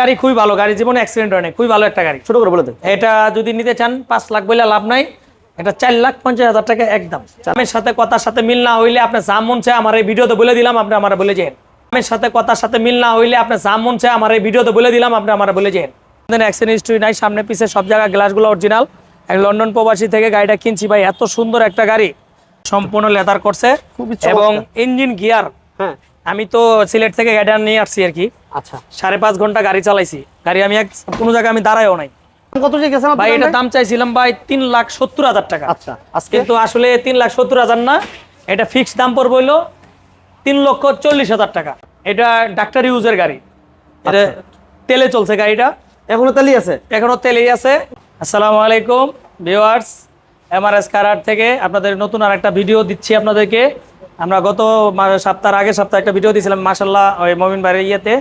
গাড়ি খুবই ভালো গাড়ি জীবনে অ্যাক্সিডেন্ট হয় না খুবই ভালো একটা গাড়ি। ছোট করে বলে এটা যদি নিতে চান পাঁচ লাখ বলে লাভ নাই এটা চার লাখ পঞ্চাশ হাজার টাকা একদম। দামের সাথে কথার সাথে মিল না হইলে আপনি যা মন চায় আমার এই ভিডিওতে বলে দিলাম আপনি আমার বলে যেন। দামের সাথে কথার সাথে মিল না হইলে আপনি যা মন চায় আমার এই ভিডিওতে বলে দিলাম আপনি আমার বলে যেন। অ্যাক্সিডেন্ট হিস্ট্রি নাই সামনে পিছে সব জায়গায় গ্লাসগুলো অরিজিনাল লন্ডন প্রবাসী থেকে গাড়িটা কিনছি ভাই এত সুন্দর একটা গাড়ি। সম্পূর্ণ লেদার করছে এবং ইঞ্জিন গিয়ার হ্যাঁ। আমি তো সিলেট থেকে গাড়িটা নিয়ে আসছি আর কি। আচ্ছা। সাড়ে পাঁচ ঘণ্টা গাড়ি চালাইছি। গাড়ি আমি এক কোনো জায়গায় আমি দাঁড়াইও নাই। কত গেছেন ভাই এটা দাম চাইছিলাম ভাই তিন লাখ সত্তর হাজার টাকা। আচ্ছা আজকে? কিন্তু আসলে তিন লাখ সত্তর হাজার না এটা ফিক্সড দাম পড়বে তিন লক্ষ চল্লিশ হাজার টাকা। এটা ডাক্তার ইউজের গাড়ি। এটা আচ্ছা। তেলে চলছে গাড়িটা। এখনও আছে? এখনও তেলেই আছে। আসসালামু আলাইকুম এমআরএস কারার থেকে আপনাদের নতুন আর একটা ভিডিও দিচ্ছি আপনাদেরকে। আমরা গত সপ্তাহের আগে সপ্তাহে একটা ভিডিও দিয়েছিলাম মাসাল্লাহ ওই মমিন বাড়ির ইয়েতে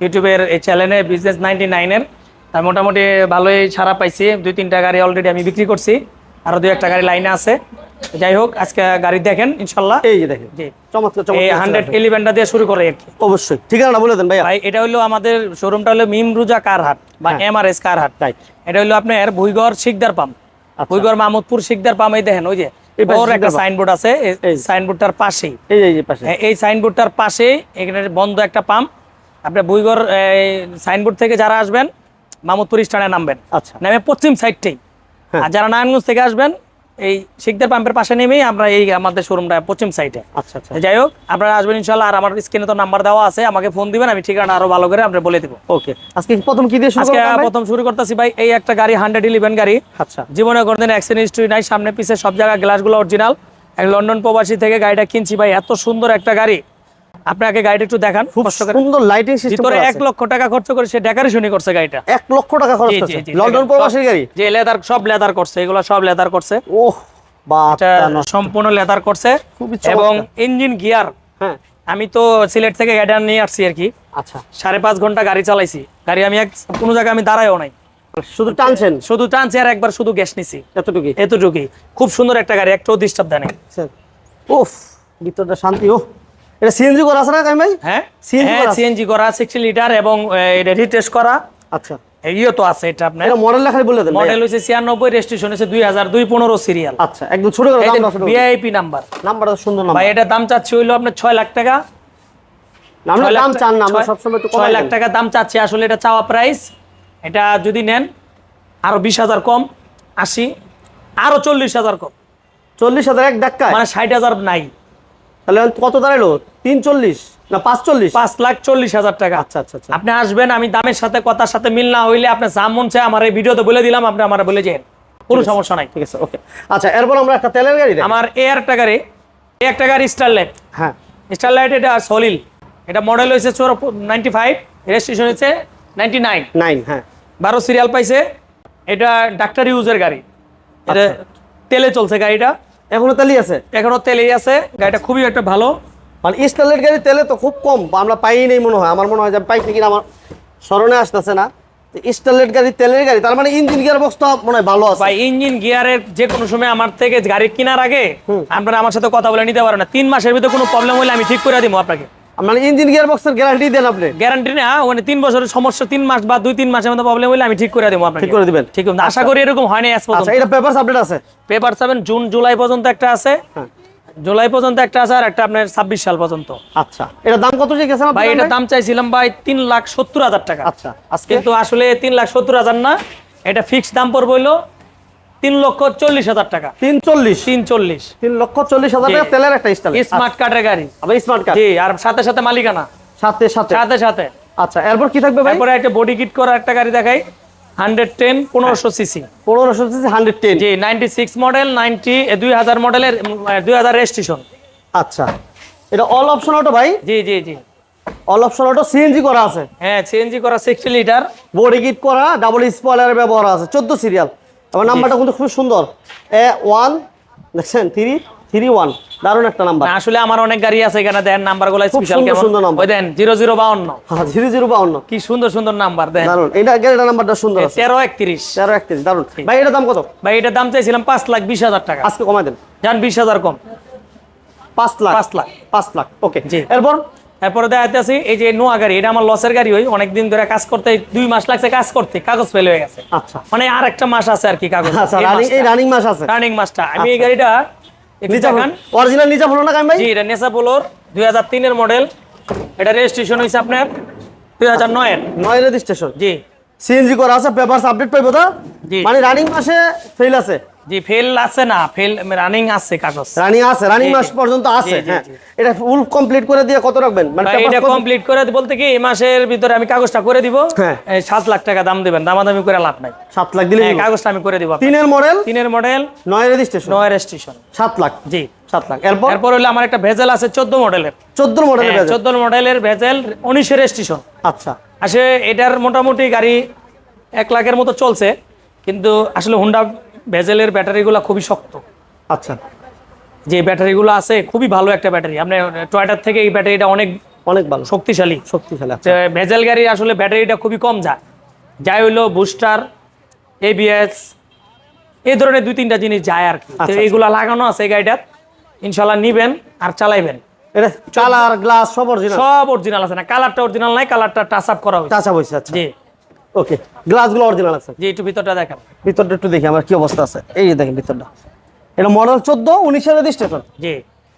ইউটিউবের এই চ্যানেলে বিজনেস নাইনটি নাইনের মোটামুটি ভালোই ছাড়া পাইছি দুই তিনটা গাড়ি অলরেডি আমি বিক্রি করছি আরও দুই একটা গাড়ি লাইনে আছে। যাই হোক আজকে গাড়ি দেখেন ইনশাল্লাহ এই যে দেখেন জি। চমৎকার এই হান্ড্রেড। ইলেভেনটা দিয়ে শুরু করে আর কি। অবশ্যই ঠিকানা বলে দেন ভাইয়া। ভাই এটা হলো আমাদের শোরুমটা হলো মিমরুজা কার হাট বা হ্যাঁ। এমআরএস কার হাট। Right. এটা হলো আপনার ভুইগড় শিকদার পাম্প আচ্ছা। ভুইগড় মাহমুদপুর শিকদার পাম্প এই দেখেন ওই যে। বড় একটা সাইনবোর্ড আছে। সাইনবোর্ডটার পাশেই। এই যে পাশে। এই সাইনবোর্ডটার পাশেই এখানে বন্ধ একটা পাম্প আপনার সাইনবোর্ড থেকে যারা আসবেন মামুদপুর স্ট্যান্ডে নামবেন। আচ্ছা। নামে পশ্চিম সাইডটাই হ্যাঁ। আর যারা নারায়ণগঞ্জ থেকে আসবেন এই শিকদার পাম্পের পাশে নেমেই আমরা এই আমাদের শোরুমটা পশ্চিম সাইডে আচ্ছা আচ্ছা। যাই হোক আপনারা আসবেন ইনশাল্লাহ আর আমার স্ক্রিনে তো নাম্বার দেওয়া আছে আমাকে ফোন দিবেন আমি ঠিকানা আরও ভালো করে আমরা বলে দেবো। ওকে আজকে প্রথম কি দিয়ে শুরু আজকে প্রথম শুরু করতেছি ভাই এই একটা গাড়ি হান্ড্রেড ইলেভেন গাড়ি। আচ্ছা। জীবনে কোনদিন অ্যাক্সিডেন্ট হিস্ট্রি নাই সামনে পিছে সব জায়গায় গ্লাসগুলো অরিজিনাল লন্ডন প্রবাসী থেকে গাড়িটা কিনছি ভাই এত সুন্দর একটা গাড়ি। আপনাকে গাড়িটা একটু দেখান খুব সুন্দর লাইটিং সিস্টেম ভিতরে এক লক্ষ টাকা খরচ করে সে ডেকারেশনই করছে গাড়িটা। এক লক্ষ টাকা খরচ করছে। লন্ডন দেখেন, প্রবাসীর গাড়ি? যে লেদার সব লেদার করছে এগুলো সব লেদার করছে। ওহ এটা সম্পূর্ণ লেদার করছে। এবং ইঞ্জিন গিয়ার হ্যাঁ। আমি তো সিলেট থেকে গাড়িটা নিয়ে আসছি আর কি। আচ্ছা। সাড়ে পাঁচ ঘণ্টা গাড়ি চালাইছি। গাড়ি আমি এক কোনো জায়গায় আমি দাঁড়ায়ও নাই। শুধু টানছেন? শুধু টানছি আর একবার শুধু গ্যাস নিছি। এতটুকু এতটুকুই। খুব সুন্দর একটা গাড়ি একটাও ডিস্টার্ব দেয় নাই। উফ ভিতরটা শান্তি ও এটা সিএনজি করা আছে না কাইম ভাই হ্যাঁ হ্যাঁ আছে? সিএনজি করা সিক্সটি লিটার এবং এটা রিটেস্ট করা। আচ্ছা। ইয়ে তো আছে এটা আপনার। এটা মডেল লেখাই বলে দেন মডেল হচ্ছে ছিয়ানব্বই রেজিস্ট্রেশন হচ্ছে দুই হাজার দুই পনেরো সিরিয়াল আচ্ছা একদম ছোট করে ছোট করে ভিআইপি নাম্বার নাম্বারটা সুন্দর নাম্বার। ভাই এটা দাম চাচ্ছি হইল আপনার ছয় লাখ টাকা। আমরা লাখ দাম চান না আমরা সবসময় ছয় কমাই লাখ টাকা দাম চাচ্ছি আসলে এটা চাওয়া প্রাইস এটা যদি নেন আরও বিশ হাজার কম আশি আরও চল্লিশ হাজার কম। চল্লিশ হাজার এক ধাক্কায়। মানে ষাট হাজার নাই। তাহলে কত দাঁড়াল? তিন চল্লিশ না পাঁচ চল্লিশ পাঁচ লাখ চল্লিশ হাজার টাকা। আচ্ছা আচ্ছা আচ্ছা। আপনি আসবেন আমি দামের সাথে কথার সাথে মিল না হইলে আপনি যা মন চায় আমার এই ভিডিওতে বলে দিলাম আপনি আমার বলে যান। কোনো সমস্যা নাই। ঠিক আছে ওকে। আচ্ছা এরপর আমরা একটা তেলের গাড়ি আমার এ একটা গাড়ি এ একটা গাড়ি স্টারলাইট হ্যাঁ। স্টারলাইট এটা সলিল। এটা মডেল হয়েছে চোর নাইনটি ফাইভ রেজিস্ট্রেশন হয়েছে নাইনটি নাইন নাইন হ্যাঁ। বারো সিরিয়াল পাইছে। এটা ডাক্তার ইউজের গাড়ি। এটা আচ্ছা। তেলে চলছে গাড়িটা। এখনও তেলই আছে? এখনও তেলই আছে গাড়িটা খুবই একটা ভালো। মানে স্টাইলের গাড়ি তেলে তো খুব কম আমরা পাই নেই মনে হয়। আমার মনে হয় যে পাই কিনা আমার স্মরণে আসতেছে না। স্টারলেট গাড়ি তেলের গাড়ি তার মানে ইঞ্জিন গিয়ার বক্স তো মনে হয় ভালো আছে। ভাই ইঞ্জিন গিয়ারের যে কোনো সময় আমার থেকে গাড়ি কেনার আগে আপনারা আমার সাথে কথা বলে নিতে পারেন না। তিন মাসের ভিতরে কোনো প্রবলেম হলে আমি ঠিক করে দিব আপনাকে। মানে ইঞ্জিন গিয়ার বক্সের গ্যারান্টি দেন আপনি। গ্যারান্টি না ওখানে তিন বছরের সমস্যা তিন মাস বা দুই তিন মাসের মধ্যে প্রবলেম হলে আমি ঠিক করে দেবো আপনাকে। ঠিক করে দিবেন। ঠিক আছে আশা করি এরকম হয় না আচ্ছা এটা পেপার আপডেট আছে? পেপার সেভেন জুন জুলাই পর্যন্ত একটা আছে। হ্যাঁ। জুলাই পর্যন্ত একটা আছে আর একটা আপনার ছাব্বিশ সাল পর্যন্ত। আচ্ছা এটা দাম কত ভাই এটা দাম চাইছিলাম ভাই তিন লাখ সত্তর হাজার টাকা। আচ্ছা আজকে? কিন্তু আসলে তিন লাখ সত্তর হাজার না এটা ফিক্সড দাম পড়বে হইল তিন লক্ষ চল্লিশ হাজার টাকা। তিন চল্লিশ তিন চল্লিশ তিন লক্ষ চল্লিশ হাজার টাকা তেলের একটা স্টাইল স্মার্ট কার্ডের গাড়ি। আবার স্মার্ট কার্ড জি আর সাথে সাথে মালিকানা। সাথে সাথে। সাথে সাথে। আচ্ছা এরপর কি থাকবে ভাই? একটা বডি কিট করা একটা গাড়ি দেখাই। হান্ড্রেড টেন পনেরোশো সিসি পনেরোশো hundred ten G ninety six model ninety দুই হাজার মডেলের দুই হাজার রেজিস্ট্রেশন আচ্ছা। এটা অল অপশন অটো ভাই? জি জি জি। অল অপশন অটো সিএনজি করা আছে। হ্যাঁ সিএনজি করা সিক্সটি লিটার বডি কিট করা ডাবল স্পয়লারের ব্যবহার আছে চোদ্দ সিরিয়াল আমার নাম্বারটা কিন্তু খুব সুন্দর। এ ওয়ান দেখছেন থ্রি থ্রি ওয়ান। দারুণ একটা নাম্বার। আসলে আমার অনেক গাড়ি আছে এখানে দেন নাম্বারগুলো স্পেশাল সুন্দর কেমন? সুন্দর number। দেন জিরো জিরো বাউন্ন। হ্যাঁ জিরো জিরো বাউন্ন। কি সুন্দর সুন্দর নাম্বার দেন। দারুণ। এটা গাড়িটার নাম্বারটা সুন্দর আছে। তেরো একত্রিশ। তেরো একত্রিশ দারুণ। ভাই এটার দাম কত? ভাই এটার দাম চাইছিলাম পাঁচ লাখ বিশ হাজার টাকা। আজকে কমাই দেন। যান বিশ হাজার কম। পাঁচ লাখ। পাঁচ লাখ। পাঁচ লাখ ওকে। জি। এরপর? তারপরে দেখাতে আছি এই যে নোয়া গাড়ি এটা আমার লসের গাড়ি ওই অনেকদিন ধরে কাজ করতে দুই মাস লাগছে কাজ করতে কাগজ ফেল হয়ে গেছে। আচ্ছা। মানে আর একটা মাস আছে আর কি কাগজ। আচ্ছা রানিং মাস আছে। রানিং মাসটা। আমি এই গাড়িটা একটু অরিজিনাল নিচা হলো না ভাই? জি এটা নেসা পোলোর দুই হাজার তিনের মডেল এটা রেজিস্ট্রেশন হয়েছে আপনার দুই হাজার নয়ের। নয় রেজিস্ট্রেশন জি। সিএনজি করা আছে পেপারস আপডেট পাইবো তো? মানে রানিং মাসে ফেল আছে। জি ফেল আছে না? ফেল রানিং আছে কাগজ। রানিং আছে রানিং মাস পর্যন্ত আছে হ্যাঁ। এটা ফুল কমপ্লিট করে দিয়ে কত রাখবেন? মানে এটা কমপ্লিট করে বলতে কি এই মাসের ভিতরে আমি কাগজটা করে দিব। হ্যাঁ। এই সাত লাখ টাকা দাম দেবেন দামাদামি করে লাভ নাই। সাত লাখ দিলে হ্যাঁ, কাগজটা আমি করে দিব তিনের মডেল তিনের মডেল নয় রেজিস্ট্রেশন নয় রেজিস্ট্রেশন সাত লাখ। জি। সাত লাখ। এরপর? এরপর হলো আমার একটা ভেজেল আছে চোদ্দ মডেলের চোদ্দ মডেলের বাজার চোদ্দ মডেলের ভেজেল উনিশের রেজিস্ট্রেশন আচ্ছা। আসলে এটার মোটামুটি গাড়ি এক লাখের মতো চলছে কিন্তু আসলে হুন্ডা ভেজেলের ব্যাটারিগুলো খুবই শক্ত। আচ্ছা। যে ব্যাটারিগুলো আছে খুবই ভালো একটা ব্যাটারি। আপনি টয়টার থেকে এই ব্যাটারিটা অনেক অনেক ভালো। শক্তিশালী। শক্তিশালী আচ্ছা। ভেজেল গাড়ি আসলে ব্যাটারিটা খুবই কম যায়। যাই হইল বুস্টার এবিএস এই ধরনের দুই তিনটা জিনিস যায় আর কি। তো আচ্ছা, এইগুলা লাগানো আছে এই গাড়িটার। ইনশাল্লাহ নিবেন আর চালাইবেন। কালার গ্লাস সব অরিজিনাল সব অরিজিনাল আছে না কালারটা অরিজিনাল নাই কালারটা টাচ আপ করা হয়েছে। টাচা বইছে আচ্ছা। জি। ওকে গ্লাসগুলো অরিজিনাল আছে। জি একটু ভিতরটা দেখেন। ভিতরটা একটু দেখি আমার কি অবস্থা আছে। এই দেখেন ভিতরটা। এটা মডেল চোদ্দ উনিশের রেজিস্ট্রেশন জি।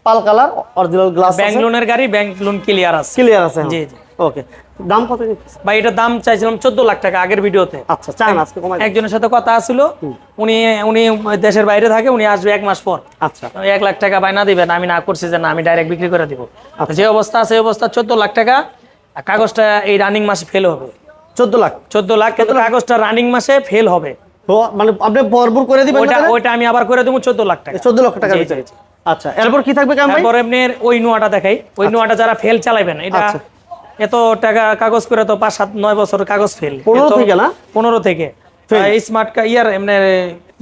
পাল কালার অরিজিনাল গ্লাস ব্যাংক লোনের গাড়ি ব্যাংক লোন ক্লিয়ার আছে। ক্লিয়ার আছে জি, জি। ওকে দাম কত ভাই এটার দাম চাইছিলাম চোদ্দ লাখ টাকা আগের ভিডিওতে। আচ্ছা চান আজকে কমাই একজনের সাথে কথা ছিল উনি উনি দেশের বাইরে থাকে উনি আসবে এক মাস পর। আচ্ছা। এক লাখ টাকা বাইনা দিবেন আমি না করছি যে না আমি ডাইরেক্ট বিক্রি করে দিব। যে অবস্থা আছে অবস্থা চোদ্দ লাখ টাকা। আর কাগজটা এই রানিং মাসে ফেল হবে। চোদ্দ লাখ। চোদ্দ লাখ কিন্তু কাগজটা রানিং মাসে ফেল হবে। মানে আপনি ভরপুর করে দিবেন ওইটা আমি আবার করে দেবো চোদ্দ লাখ টাকা। চোদ্দ লক্ষ টাকার জি, ভিতরে। জি, জি। আচ্ছা এরপর কি থাকবে কাম এমনি ওই নোয়াটা দেখাই। ওই নোয়াটা যারা ফেল চালাবেন এটা আচ্ছা। এত টাকা কাগজ করে তো পাঁচ সাত নয় বছর কাগজ ফেল পনেরো থেকে না? পনেরো থেকে। স্মার্ট ইয়ার এমনি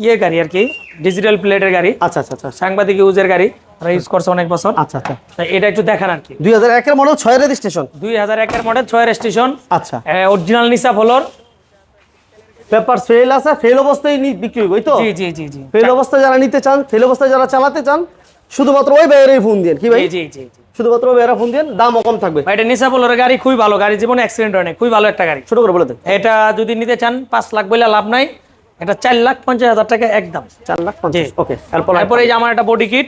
ইয়ে গাড়ি আর কি ডিজিটাল প্লেটের গাড়ি। আচ্ছা আচ্ছা আচ্ছা। সাংবাদিক ইউজের গাড়ি। ইউজ করছে অনেক বছর। আচ্ছা আচ্ছা। এটা একটু দেখান আর কি দুই হাজার একের মডেল ছয় রেজিস্ট্রেশন দুই হাজার একের মডেল ছয় স্টেশন আচ্ছা। অরিজিনাল নিসা ফলোর পেপার ফেল আছে ফেল অবস্থায় নি- বিক্রি হইব তো? জি জি জি জি। ফেল অবস্থায় যারা নিতে চান ফেল অবস্থায় যারা চালাতে চান শুধুমাত্র ওই বাইরে ফোন দিন কি ভাই? জি জি। শুধুমাত্র বাইরে ফোন দিন দামও কম থাকবে। ভাই, এটা নিসা ফলোর গাড়ি খুবই ভালো গাড়ি জীবনে অ্যাক্সিডেন্ট হয় নাই খুবই ভালো একটা গাড়ি। ছোট করে বলে দেন। এটা যদি নিতে চান পাঁচ লাখ বলে লাভ নাই। এটা চার লাখ পঞ্চাশ হাজার টাকা একদম। চার লাখ পঞ্চাশ ওকে তারপরে এই যে আমার একটা বডি কিট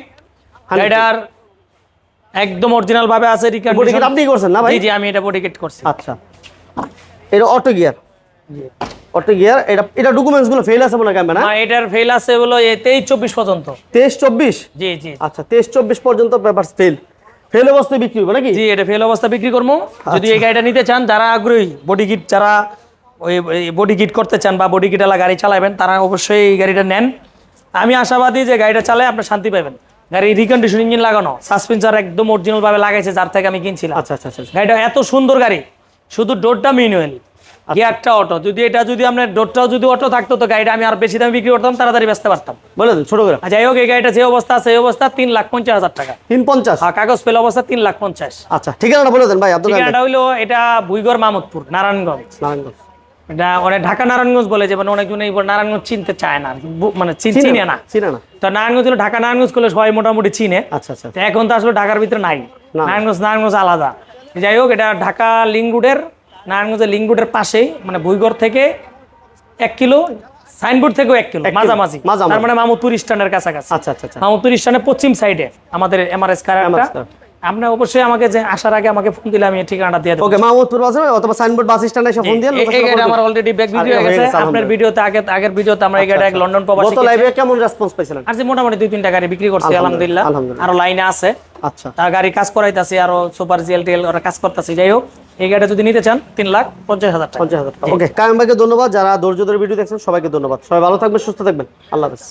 এটার একদম অরিজিনাল ভাবে আছে কিট আপনি করছেন না ভাই? জি আমি এটা বডি কিট করছি। আচ্ছা। এটা অটো গিয়ার অটো গিয়ার এটা এটা ডকুমেন্টসগুলো ফেল আছে মনে হয় না, এটার ফেল আছে হলো এই তেইশ চব্বিশ পর্যন্ত। তেইশ চব্বিশ? জি জি। আচ্ছা তেইশ চব্বিশ পর্যন্ত পেপার ফেল ফেল অবস্থায় বিক্রি হবে নাকি? জি এটা ফেল অবস্থা বিক্রি করব। যদি এই গাড়িটা নিতে চান যারা আগ্রহী বডি কিট যারা ওই বডি কিট করতে চান বা বডি কিটালা গাড়ি চালাবেন তারা অবশ্যই এই গাড়িটা নেন। আমি আশাবাদী যে গাড়িটা চালায় আপনি শান্তি পাবেন। গাড়ি রিকন্ডিশন ইঞ্জিন লাগানো সাসপেন্সার একদম অরিজিনাল ভাবে লাগাইছে যার থেকে আমি কিনছিলাম। আচ্ছা আচ্ছা আচ্ছা গাড়িটা এত সুন্দর গাড়ি শুধু ডোরটা মিনুয়েল গিয়ারটা অটো যদি এটা যদি আপনার ডোরটাও যদি অটো থাকতো তো গাড়িটা আমি আর বেশি দামে বিক্রি করতাম তাড়াতাড়ি বেচতে পারতাম। বলে ছোট করে। যাই হোক এই গাড়িটা যে অবস্থা আছে এই অবস্থা তিন লাখ পঞ্চাশ হাজার টাকা। তিন পঞ্চাশ? আর কাগজ পেলে অবস্থা তিন লাখ পঞ্চাশ। আচ্ছা ঠিকানাটা বলে দেন ভাই ঠিকানাটা হইল এটা ভুইগড় মামুদপুর নারায়ণগঞ্জ। নারায়ণগঞ্জ। এটা অনেক ঢাকা নারায়ণগঞ্জ বলে যে মানে অনেকজন এই নারায়ণগঞ্জ চিনতে চায় না মানে চিনে না চিনে না। তো নারায়ণগঞ্জ হলো ঢাকা নারায়ণগঞ্জ করলে সবাই মোটামুটি চিনে। আচ্ছা আচ্ছা। এখন তো আসলে ঢাকার ভিতরে নাই। নারায়ণগঞ্জ নারায়ণগঞ্জ আলাদা। যাই হোক এটা ঢাকা লিঙ্ক রোডের নারায়ণগঞ্জের লিঙ্ক রোডের পাশেই মানে ভুইগড় থেকে এক কিলো সাইনবোর্ড থেকেও এক কিলো মাঝামাঝি মাঝামাঝি। তার মানে মামুদপুর স্ট্যান্ডের কাছাকাছি। আচ্ছা আচ্ছা আচ্ছা। মামুদপুর স্ট্যান্ডের পশ্চিম সাইডে আমাদের এমআরএস কারারটা আপনি অবশ্যই আমাকে যে আসার আগে আমাকে ফোন দিলে আমি ঠিকানাটা দিয়ে দেবো। ওকে মাহমুদপুর বাসে অথবা সাইনবোর্ড বাস স্ট্যান্ডে এসে ফোন দিয়ে এই- গাড়ি আমার অলরেডি ব্যাক ভিডিও হয়ে গেছে। আপনার ভিডিওতে আগে আগের ভিডিওতে আমরা এই গাড়ি লন্ডন প্রবাসী গত লাইভে কেমন রেসপন্স পাইছিলেন আর যে মোটামুটি দুই তিনটা গাড়ি বিক্রি করছি আলহামদুলিল্লাহ। আরও লাইনে আছে। আচ্ছা। তার গাড়ি কাজ করাইতাছি আরও সুপার জিএল টিএল ওরা কাজ করতেছি। যাই হোক এই গাড়িটা যদি নিতে চান তিন লাখ পঞ্চাশ হাজার টাকা। পঞ্চাশ হাজার ওকে কায়েম ভাইকে ধন্যবাদ। যারা ধৈর্য ধরে ভিডিও দেখছেন সবাইকে ধন্যবাদ। সবাই ভালো থাকবেন সুস্থ থাকবেন। আল্লাহ হাফেজ।